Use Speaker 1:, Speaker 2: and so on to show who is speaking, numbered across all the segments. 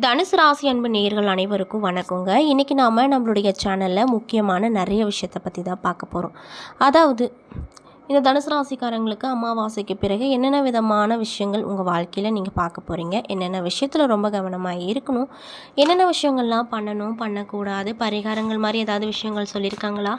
Speaker 1: தனுசு ராசி அன்பு நேர்கள் அனைவருக்கும் வணக்கங்க. இன்றைக்கி நாம் நம்மளுடைய சேனலில் முக்கியமான நிறைய விஷயத்தை பற்றி தான் பார்க்க போகிறோம் அதாவது இந்த தனுசு ராசிக்காரங்களுக்கு அமாவாசைக்கு பிறகு என்னென்ன விதமான விஷயங்கள் உங்கள் வாழ்க்கையில் நீங்கள் பார்க்க போகிறீங்க என்னென்ன விஷயத்தில் ரொம்ப கவனமாக இருக்கணும்? என்னென்ன விஷயங்கள்லாம் பண்ணணும் பண்ணக்கூடாது? பரிகாரங்கள் மாதிரி ஏதாவது விஷயங்கள் சொல்லியிருக்காங்களா?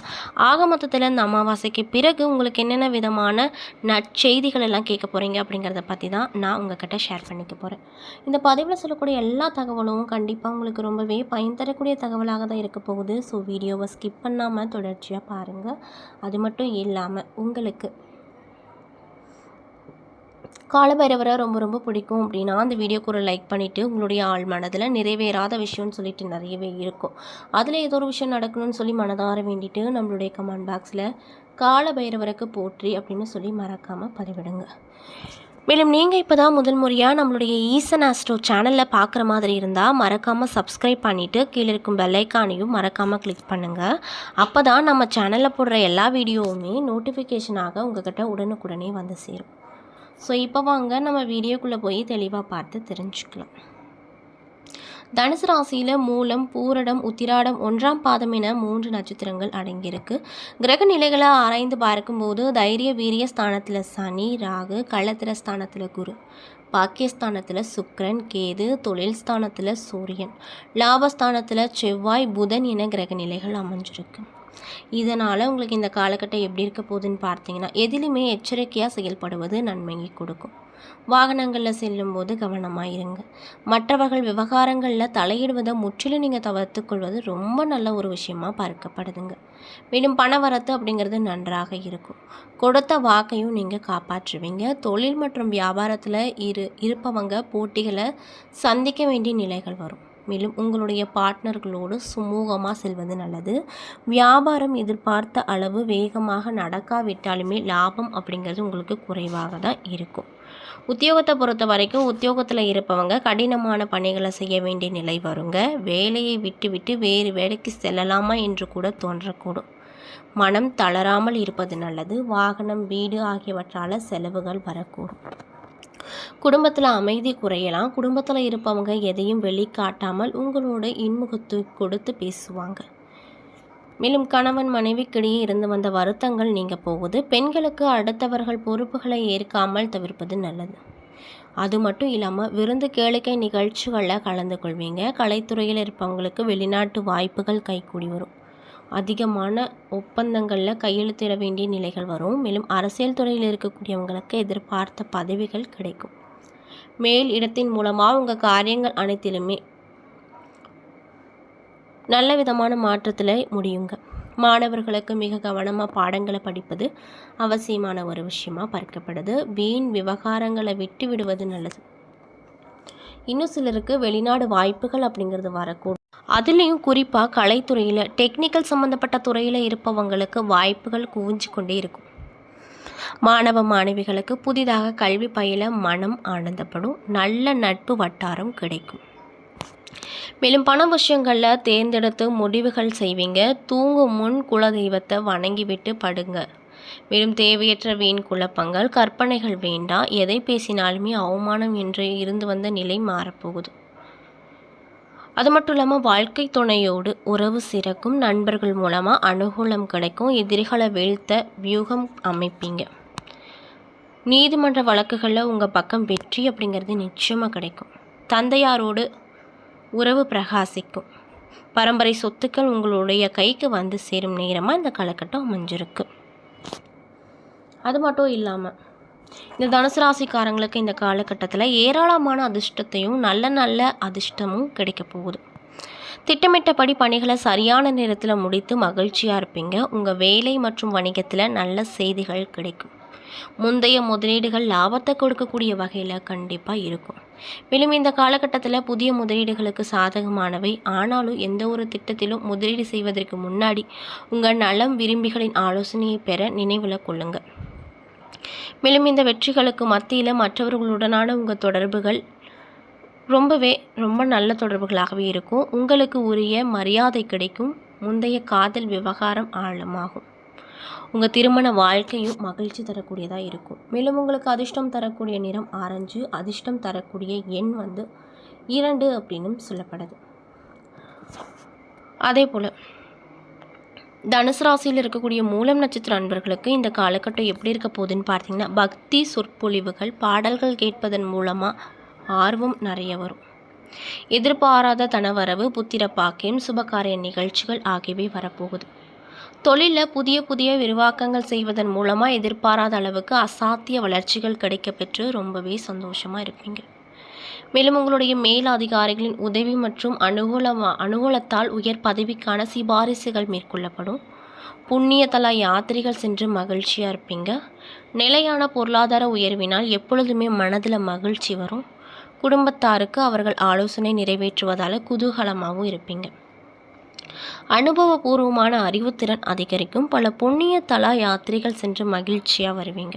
Speaker 1: ஆக மொத்தத்தில் இந்த அமாவாசைக்கு பிறகு உங்களுக்கு என்னென்ன விதமான நற்செய்திகள் எல்லாம் கேட்க போகிறீங்க அப்படிங்கிறத பற்றி தான் நான் உங்ககிட்ட ஷேர் பண்ணிக்க போகிறேன் இந்த பதிவில் சொல்லக்கூடிய எல்லா தகவலும் கண்டிப்பாக உங்களுக்கு ரொம்பவே பயன் தரக்கூடிய தகவலாக தான் இருக்க போகுது. ஸோ வீடியோவை ஸ்கிப் பண்ணாமல் தொடர்ச்சியாக பாருங்கள் அது மட்டும் இல்லாமல் உங்களுக்கு காலபைரவரை ரொம்ப ரொம்ப பிடிக்கும் அப்படின்னா அந்த வீடியோக்கு ஒரு லைக் பண்ணிவிட்டு உங்களுடைய ஆள் மனதில் நிறைவேறாத விஷயம்னு சொல்லிட்டு நிறையவே இருக்கும். அதில் ஏதோ ஒரு விஷயம் நடக்கணும்னு சொல்லி மனதார வேண்டிட்டு நம்மளுடைய கமெண்ட் பாக்ஸில் காலபைரவருக்கு போற்றி அப்படின்னு சொல்லி மறக்காமல் பதிவிடுங்க. மேலும் நீங்கள் இப்போ தான் முதல் முறையாக நம்மளுடைய ஈசன் ஆஸ்ட்ரோ சேனலில் பார்க்குற மாதிரி இருந்தால் மறக்காமல் சப்ஸ்கிரைப் பண்ணிவிட்டு கீழே இருக்கும் பெல்லைக்கானையும் மறக்காமல் கிளிக் பண்ணுங்கள் அப்போ தான் நம்ம சேனலில் போடுற எல்லா வீடியோவுமே நோட்டிஃபிகேஷனாக உங்ககிட்ட உடனுக்குடனே வந்து சேரும். ஸோ இப்போ வாங்க நம்ம வீடியோக்குள்ளே போய் தெளிவாக பார்த்து தெரிஞ்சுக்கலாம். தனுசு ராசியில் மூலம் பூரடம் உத்திராடம் ஒன்றாம் பாதம் என மூன்று நட்சத்திரங்கள் அடங்கியிருக்கு. கிரக நிலைகளை ஆராய்ந்து பார்க்கும்போது தைரிய வீரிய ஸ்தானத்தில் சனி ராகு களத்திர ஸ்தானத்தில் குரு பாக்கியஸ்தானத்தில் சுக்ரன் கேது தொழில் ஸ்தானத்தில் சூரியன் லாபஸ்தானத்தில் செவ்வாய் புதன் என கிரக நிலைகள் அமைஞ்சிருக்கு. இதனால் உங்களுக்கு இந்த காலகட்டம் எப்படி இருக்க போகுதுன்னு பார்த்தீங்கன்னா எதிலுமே எச்சரிக்கையாக செயல்படுவது நன்மையை கொடுக்கும். வாகனங்களில் செல்லும்போது கவனமாக இருங்க மற்றவர்கள் விவகாரங்களில் தலையிடுவதை முற்றிலும் நீங்கள் தவிர்த்துக்கொள்வது ரொம்ப நல்ல ஒரு விஷயமாக பார்க்கப்படுதுங்க. மேலும் பண வரத்து அப்படிங்கிறது நன்றாக இருக்கும். கொடுத்த வாக்கையும் நீங்கள் காப்பாற்றுவீங்க. தொழில் மற்றும் வியாபாரத்தில் இரு இருப்பவங்க போட்டிகளை சந்திக்க வேண்டிய நிலைகள் வரும். மேலும் உங்களுடைய பார்ட்னர்களோடு சுமூகமாக செல்வது நல்லது. வியாபாரம் எதிர்பார்த்த அளவு வேகமாக நடக்காவிட்டாலுமே லாபம் அப்படிங்கிறது உங்களுக்கு குறைவாக தான் இருக்கும். உத்தியோகத்தை பொறுத்த வரைக்கும் உத்தியோகத்தில் இருப்பவங்க கடினமான பணிகளை செய்ய வேண்டிய நிலை வருங்க. வேலையை விட்டுவிட்டு வேறு வேலைக்கு செல்லலாமா என்று கூட தோன்றக்கூடும். மனம் தளராமல் இருப்பது நல்லது. வாகனம் வீடு ஆகியவற்றால் செலவுகள் வரக்கூடும். குடும்பத்தில் அமைதி குறையலாம். குடும்பத்தில் இருப்பவங்க எதையும் வெளிக்காட்டாமல் உங்களோட இன்முகத்தை கொடுத்து பேசுவாங்க. மேலும் கணவன் மனைவிக்கிடையே இருந்து வந்த வருத்தங்கள் நீங்க போகுது. பெண்களுக்கு அடுத்தவர்கள் பொறுப்புகளை ஏற்காமல் தவிர்ப்பது நல்லது. அது மட்டும் இல்லாமல் விருந்து கேளிக்கை நிகழ்ச்சிகளில் கலந்து கொள்வீங்க. கலைத்துறையில் இருப்பவங்களுக்கு வெளிநாட்டு வாய்ப்புகள் கைகூடி வரும். அதிகமான ஒப்பந்தங்களில் கையெழுத்திட வேண்டிய நிலைகள் வரும். மேலும் அரசியல் துறையில் இருக்கக்கூடியவங்களுக்கு எதிர்பார்த்த பதவிகள் கிடைக்கும். மேல் இடத்தின் மூலமாக உங்கள் காரியங்கள் அனைத்திலுமே நல்ல விதமான மாற்றத்தில் முடியுங்க. மாணவர்களுக்கு மிக கவனமாக பாடங்களை படிப்பது அவசியமான ஒரு விஷயமா பார்க்கப்படுது. வீண் விவகாரங்களை விட்டு விடுவது நல்லது. இன்னும் சிலருக்கு வெளிநாடு வாய்ப்புகள் அப்படிங்கிறது வரக்கூடும். அதுலேயும் குறிப்பாக கலைத்துறையில் டெக்னிக்கல் சம்மந்தப்பட்ட துறையில் இருப்பவங்களுக்கு வாய்ப்புகள் குவிஞ்சு கொண்டே இருக்கும். மாணவ மாணவிகளுக்கு புதிதாக கல்வி பயில மனம் ஆனந்தப்படும். நல்ல நட்பு வட்டாரம் கிடைக்கும். மேலும் பண விஷயங்களில் தேர்ந்தெடுத்து முடிவுகள் செய்வீங்க. தூங்கும் முன் குலதெய்வத்தை வணங்கிவிட்டு படுங்க. மேலும் தேவையற்ற வீண் குழப்பங்கள் கற்பனைகள் வேண்டாம். எதை பேசினாலுமே அவமானம் என்று இருந்து வந்த நிலை மாறப்போகுது. அது மட்டும் இல்லாமல் வாழ்க்கை துணையோடு உறவு சிறக்கும். நண்பர்கள் மூலமாக அனுகூலம் கிடைக்கும். எதிரிகளை வீழ்த்த வியூகம் அமைப்பீங்க. நீதிமன்ற வழக்குகளில் உங்கள் பக்கம் வெற்றி அப்படிங்கிறது நிச்சயமாக கிடைக்கும். தந்தையாரோடு உறவு பிரகாசிக்கும். பரம்பரை சொத்துக்கள் உங்களுடைய கைக்கு வந்து சேரும் நேரமாக இந்த காலகட்டம் அமைஞ்சிருக்கு. அது மட்டும் இல்லாமல் இந்த தனுசு ராசிக்காரங்களுக்கு இந்த காலகட்டத்தில் ஏராளமான அதிர்ஷ்டத்தையும் நல்ல நல்ல அதிர்ஷ்டமும் கிடைக்க போகுது. திட்டமிட்டபடி பணிகளை சரியான நேரத்தில் முடித்து மகிழ்ச்சியாக இருப்பீங்க. உங்கள் வேலை மற்றும் வணிகத்தில் நல்ல செய்திகள் கிடைக்கும். முந்தைய முதலீடுகள் லாபத்தை கொடுக்கக்கூடிய வகையில் கண்டிப்பாக இருக்கும். மேலும் இந்த காலகட்டத்தில் புதிய முதலீடுகளுக்கு சாதகமானவை. ஆனாலும் எந்த ஒரு திட்டத்திலும் முதலீடு செய்வதற்கு முன்னாடி உங்கள் நலம் விரும்பிகளின் ஆலோசனையை பெற நினைவில் கொள்ளுங்கள் மேலும் இந்த வெற்றிகளுக்கு மத்தியில் மற்றவர்களுடனான உங்கள் தொடர்புகள் ரொம்பவே ரொம்ப நல்ல தொடர்புகளாகவே இருக்கும். உங்களுக்கு உரிய மரியாதை கிடைக்கும். முந்தைய காதல் விவகாரம் ஆழமாகும். உங்கள் திருமண வாழ்க்கையும் மகிழ்ச்சி தரக்கூடியதாக இருக்கும். மேலும் உங்களுக்கு அதிர்ஷ்டம் தரக்கூடிய நிறம் ஆரஞ்சு அதிர்ஷ்டம் தரக்கூடிய எண் வந்து இரண்டு அப்படின்னும் சொல்லப்படுது. அதே போல் தனுசு ராசியில் இருக்கக்கூடிய மூலம் நட்சத்திர அன்பர்களுக்கு இந்த காலகட்டம் எப்படி இருக்க போகுதுன்னு பார்த்தீங்கன்னா பக்தி சொற்பொழிவுகள் பாடல்கள் கேட்பதன் மூலமாக ஆர்வம் நிறைய வரும். எதிர்பாராத தனவரவு புத்திர பாக்கியம் சுபகாரிய நிகழ்ச்சிகள் ஆகியவை வரப்போகுது. தொழிலில் புதிய புதிய விரிவாக்கங்கள் செய்வதன் மூலமாக எதிர்பாராத அளவுக்கு அசாத்திய வளர்ச்சிகள் கிடைக்கப்பெற்று ரொம்பவே சந்தோஷமாக இருப்பீங்க. மேலும் உங்களுடைய மேல் அதிகாரிகளின் உதவி மற்றும் அனுகூலமா அனுகூலத்தால் உயர் பதவிக்கான சிபாரிசுகள் மேற்கொள்ளப்படும். புண்ணியதல யாத்திரைகள் சென்று மகிழ்ச்சியாக இருப்பீங்க. நிலையான பொருளாதார உயர்வினால் எப்பொழுதுமே மனதில் மகிழ்ச்சி வரும். குடும்பத்தாருக்கு அவர்கள் ஆலோசனை நிறைவேற்றுவதால் குதூகலமாகவும் இருப்பீங்க. அனுபவபூர்வமான அறிவுத்திறன் அதிகரிக்கும். பல புண்ணிய தலா யாத்திரைகள் சென்று மகிழ்ச்சியாக வருவீங்க.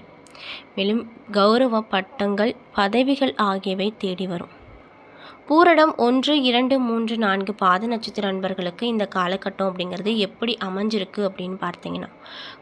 Speaker 1: மேலும் கௌரவ பட்டங்கள் பதவிகள் ஆகியவை தேடி வரும். பூரடம் ஒன்று இரண்டு மூன்று நான்கு பாத நட்சத்திர அன்பர்களுக்கு இந்த காலகட்டம் அப்படிங்கிறது எப்படி அமைஞ்சிருக்கு அப்படின்னு பார்த்தீங்கன்னா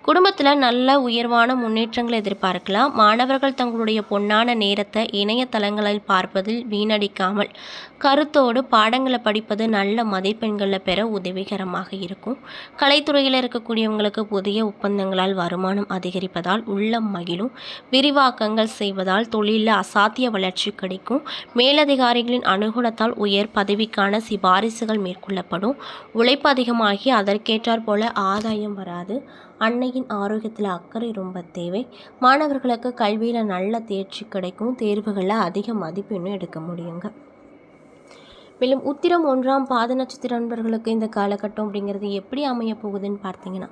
Speaker 1: குடும்பத்தில் நல்ல உயர்வான முன்னேற்றங்களை எதிர்பார்க்கலாம். மாணவர்கள் தங்களுடைய பொன்னான நேரத்தை இணையதளங்களில் பார்ப்பதில் வீணடிக்காமல் கருத்தோடு பாடங்களை படிப்பது நல்ல மதிப்பெண்களில் பெற உதவிகரமாக இருக்கும். கலைத்துறையில் இருக்கக்கூடியவங்களுக்கு புதிய ஒப்பந்தங்களால் வருமானம் அதிகரிப்பதால் உள்ளம் மகிழும். விரிவாக்கங்கள் செய்வதால் தொழிலில் அசாத்திய வளர்ச்சி கிடைக்கும். மேலதிகாரிகளின் அனுகூலத்தால் உயர் பதவிக்கான சிபாரிசுகள் மேற்கொள்ளப்படும். உழைப்பு அதிகமாகி அதற்கேற்றாற் போல ஆதாயம் வராது. அன்னையின் ஆரோக்கியத்தில் அக்கறை ரொம்ப தேவை. மாணவர்களுக்கு கல்வியில் நல்ல தேர்ச்சி கிடைக்கும். தேர்வுகளில் அதிக மதிப்பெண்ணும் எடுக்க முடியுங்க. மேலும் உத்திரம் ஒன்றாம் பாத நட்சத்திர நண்பர்களுக்கு இந்த காலகட்டம் அப்படிங்கிறது எப்படி அமைய போகுதுன்னு பார்த்தீங்கன்னா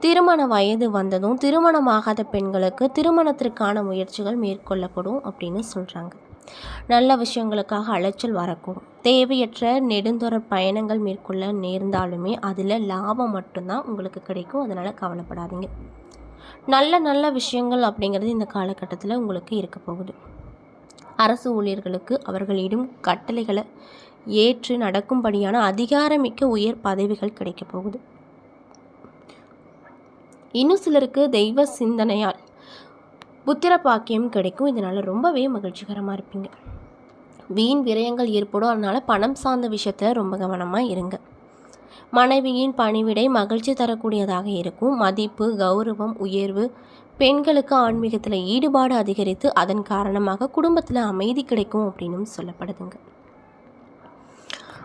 Speaker 1: திருமண வயது வந்ததும் திருமணமாகாத பெண்களுக்கு திருமணத்திற்கான முயற்சிகள் மேற்கொள்ளப்படும் அப்படின்னு சொல்கிறாங்க நல்ல விஷயங்களுக்காக அலைச்சல் வரக்கூடும். தேவையற்ற நெடுந்தொடர் பயணங்கள் மேற்கொள்ள நேர்ந்தாலுமே அதில் லாபம் மட்டும்தான் உங்களுக்கு கிடைக்கும். அதனால் கவலைப்படாதீங்க. நல்ல நல்ல விஷயங்கள் அப்படிங்கிறது இந்த காலகட்டத்தில் உங்களுக்கு இருக்க போகுது. அரசு ஊழியர்களுக்கு அவர்களிடம் கட்டளைகளை ஏற்று நடக்கும்படியான அதிகாரமிக்க உயர் பதவிகள் கிடைக்க போகுது. இன்னும் சிலருக்கு தெய்வ சிந்தனையால் புத்திர பாக்கியம் கிடைக்கும். இதனால் ரொம்பவே மகிழ்ச்சிகரமாக இருப்பீங்க. வீண் விரயங்கள் ஏற்படும். அதனால் பணம் சார்ந்த விஷயத்தில் ரொம்ப கவனமாக இருங்க. மனைவியின் பணிவிடை மகிழ்ச்சி தரக்கூடியதாக இருக்கும். மதிப்பு கௌரவம் உயர்வு பெண்களுக்கு ஆன்மீகத்தில் ஈடுபாடு அதிகரித்து அதன் காரணமாக குடும்பத்தில் அமைதி கிடைக்கும் அப்படின்னும் சொல்லப்படுதுங்க.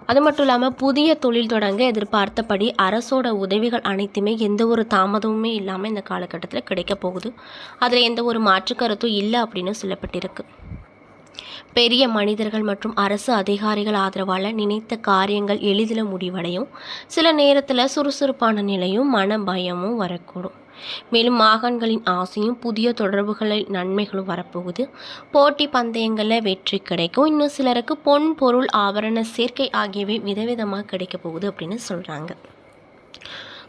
Speaker 1: அது மட்டும் இல்லாமல் புதிய தொழில் தொடங்க எதிர்பார்த்தபடி அரசோட உதவிகள் அனைத்துமே எந்த ஒரு தாமதமுமே இல்லாமல் இந்த காலகட்டத்தில் கிடைக்க போகுது. அதில் எந்த ஒரு மாற்று கருத்தும் இல்லை அப்படின்னு சொல்லப்பட்டிருக்கு. பெரிய மனிதர்கள் மற்றும் அரசு அதிகாரிகள் ஆதரவால் நினைத்த காரியங்கள் எளிதில் முடிவடையும். சில நேரத்தில் சுறுசுறுப்பான நிலையும் மன பயமும் வரக்கூடும். மேலும் மாகாண்களின் ஆசையும் புதிய தொடர்புகளில் நன்மைகளும் வரப்போகுது. போட்டி பந்தயங்களில் வெற்றி கிடைக்கும். இன்னும் சிலருக்கு பொன் பொருள் ஆபரண சேர்க்கை ஆகியவை விதவிதமாக கிடைக்க போகுது அப்படின்னு சொல்கிறாங்க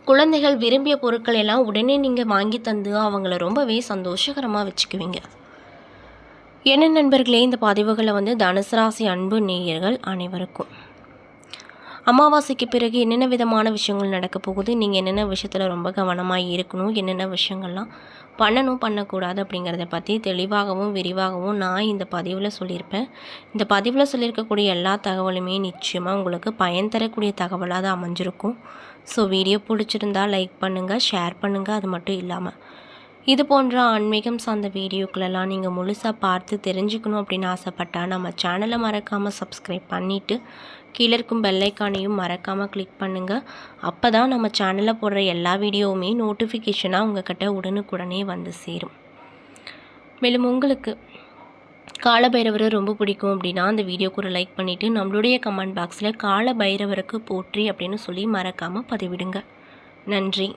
Speaker 1: குழந்தைகள் விரும்பிய பொருட்கள் எல்லாம் உடனே நீங்கள் வாங்கி தந்து அவங்கள ரொம்பவே சந்தோஷகரமாக வச்சுக்குவீங்க. என்ன நண்பர்களே இந்த பதிவுகளை வந்து தனுசு ராசி அன்பு நேயர்கள் அனைவருக்கும் அமாவாசைக்கு பிறகு என்னென்ன விதமான விஷயங்கள் நடக்க போகுது? நீங்கள் என்னென்ன விஷயத்தில் ரொம்ப கவனமாக இருக்கணும்? என்னென்ன விஷயங்கள்லாம் பண்ணணும் பண்ணக்கூடாது அப்படிங்கிறத பற்றி தெளிவாகவும் விரிவாகவும் நான் இந்த பதிவில் சொல்லியிருப்பேன். இந்த பதிவில் சொல்லியிருக்கக்கூடிய எல்லா தகவலுமே நிச்சயமாக உங்களுக்கு பயன் தரக்கூடிய தகவலாக தான் அமைஞ்சிருக்கும். ஸோ வீடியோ பிடிச்சிருந்தா லைக் பண்ணுங்கள் ஷேர் பண்ணுங்கள் அது மட்டும் இல்லாமல் இது போன்ற ஆன்மீகம் சார்ந்த வீடியோக்களெல்லாம் நீங்கள் முழுசாக பார்த்து தெரிஞ்சுக்கணும் அப்படின்னு ஆசைப்பட்டால் நம்ம சேனலை மறக்காமல் சப்ஸ்கிரைப் பண்ணிவிட்டு கீழே இருக்கும் பெல்லைக்கானையும் மறக்காமல் கிளிக் பண்ணுங்கள் அப்போ தான் நம்ம சேனலில் போடுற எல்லா வீடியோவுமே நோட்டிஃபிகேஷனாக உங்கள்கிட்ட உடனுக்குடனே வந்து சேரும். மேலும் உங்களுக்கு காலபைரவரை ரொம்ப பிடிக்கும் அப்படின்னா அந்த வீடியோக்கு ஒரு லைக் பண்ணிவிட்டு நம்மளுடைய கமெண்ட் பாக்ஸில் கால பைரவருக்கு போற்றி அப்படின்னு சொல்லி மறக்காமல் பதிவிடுங்க. நன்றி.